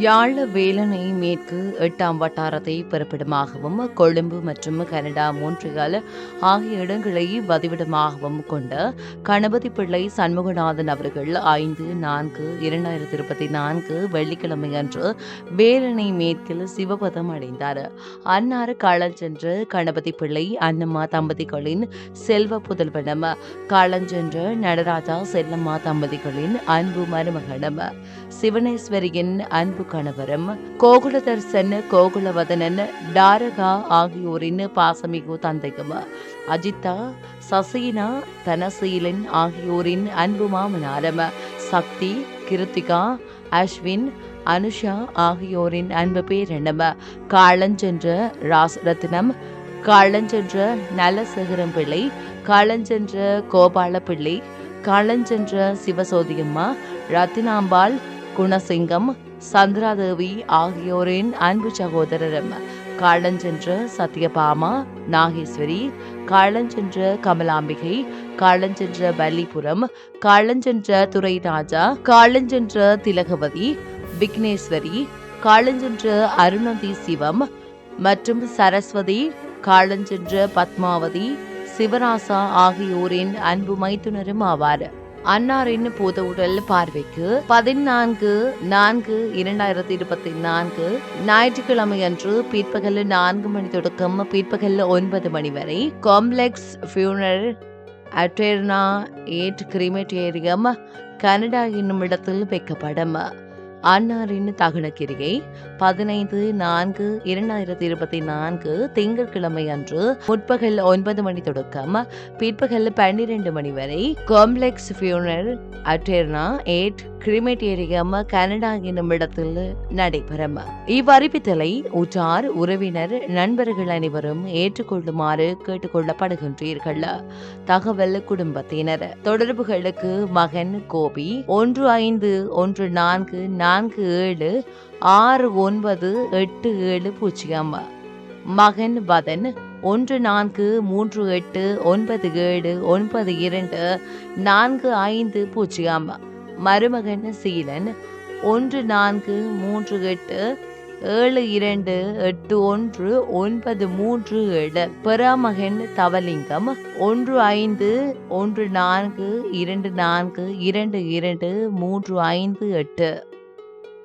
யாழ வேலனை மேற்கு எட்டாம் வட்டாரத்தை பிறப்பிடமாகவும் கொழும்பு மற்றும் கனடா மோன்ட்ரியால் ஆகிய இடங்களை வதிவிடமாகவும் கொண்ட கணபதி பிள்ளை சண்முகநாதன் அவர்கள் ஐந்து நான்கு இரண்டாயிரத்தி இருபத்தி நான்கு வெள்ளிக்கிழமை அன்று வேலனை மேற்கில் சிவபதம் அடைந்தார். அன்னாறு காலஞ்சென்ற கணபதி பிள்ளை அன்னம்மா தம்பதிகளின் செல்வ புதல்வனம் காலஞ்சென்ற நடராஜா செல்லம்மா தம்பதிகளின் அன்பு மருமகனம் சிவனேஸ்வரியின் அன்பு கணவரும் கோகுலதர்சன் கோகுலவதனன் டாரகா ஆகியோரின் பாசமிகு தந்தையும் அஜிதா சசீனா தனசீலன் ஆகியோரின் அன்பு மாமனாரும் சக்தி கிருத்திகா அஸ்வின் அனுஷா ஆகியோரின் அன்பு பேரென்னம் காளஞ்சென்ற ராசரத்னம் காளஞ்சென்ற நலசேகரம் பிள்ளை காளஞ்சென்ற கோபால பிள்ளை காளஞ்சென்ற சிவசோதியம்மா ரத்தினாம்பாள் குணசிங்கம் சந்திராதேவி ஆகியோரின் அன்பு சகோதரரும். காலஞ்சென்ற சத்யபாமா நாகேஸ்வரி காலஞ்சென்ற கமலாம்பிகை காலஞ்சென்ற வல்லிபுரம் காலஞ்சென்ற துரைராஜா காலஞ்சென்ற திலகவதி விக்னேஸ்வரி காலஞ்சென்ற அருணதி சிவம் மற்றும் சரஸ்வதி காலஞ்சென்ற பத்மாவதி சிவராசா ஆகியோரின் அன்பு மைத்துனரும் ஆவார். அன்னாரின் பூத உடல் பார்வைக்கு பதினான்கு நான்கு இரண்டாயிரத்தி இருபத்தி நான்கு ஞாயிற்றுக்கிழமை அன்று பிற்பகல் நான்கு மணி தொடக்கம் பிற்பகல் ஒன்பது மணி வரை காம்ப்ளெக்ஸ் ஃபியூனர் அட்டேர்னா ஏட் கிரிமேட்டேரியம் கனடா என்னும் இடத்தில் வைக்கப்படும். அன்னாரின் தகனக்கிரியை பதினைந்து நான்கு இரண்டாயிரத்தி இருபத்தி நான்கு திங்கட்கிழமை அன்று முற்பகல் ஒன்பது மணி தொடக்கம் பிற்பகல் பன்னிரண்டு மணி வரை காம்ப்ளெக்ஸ் ஃபியூனர் அட்டேர்னா ஏட் கிரிமேட்டேரியம் கனடா என்னும் இடத்தில் நடைபெறும். இவ்வறிவித்தலை உற்றார் உறவினர் நண்பர்கள் அனைவரும் ஏற்றுக்கொள்ளுமாறு கேட்டுக்கொள்ளப்படுகின்றீர்கள். தகவல் குடும்பத்தினர். தொடர்புகளுக்கு மகன் கோபி ஒன்று ஐந்து ஒன்று நான்கு நான்கு நான்கு ஏழு ஆறு ஒன்பது எட்டு ஏழு பூஜ்ஜியம். மகன் வதன் ஒன்று நான்கு மூன்று எட்டு ஒன்பது ஏழு ஒன்பது இரண்டு நான்கு ஐந்து பூஜ்ஜியம். மருமகன் சீலன் ஒன்று நான்கு மூன்று எட்டு ஏழு இரண்டு எட்டு ஒன்று ஒன்பது மூன்று ஏழு. பெறாமகன் தவலிங்கம் ஒன்று ஐந்து ஒன்று நான்கு இரண்டு நான்கு இரண்டு இரண்டு மூன்று ஐந்து எட்டு.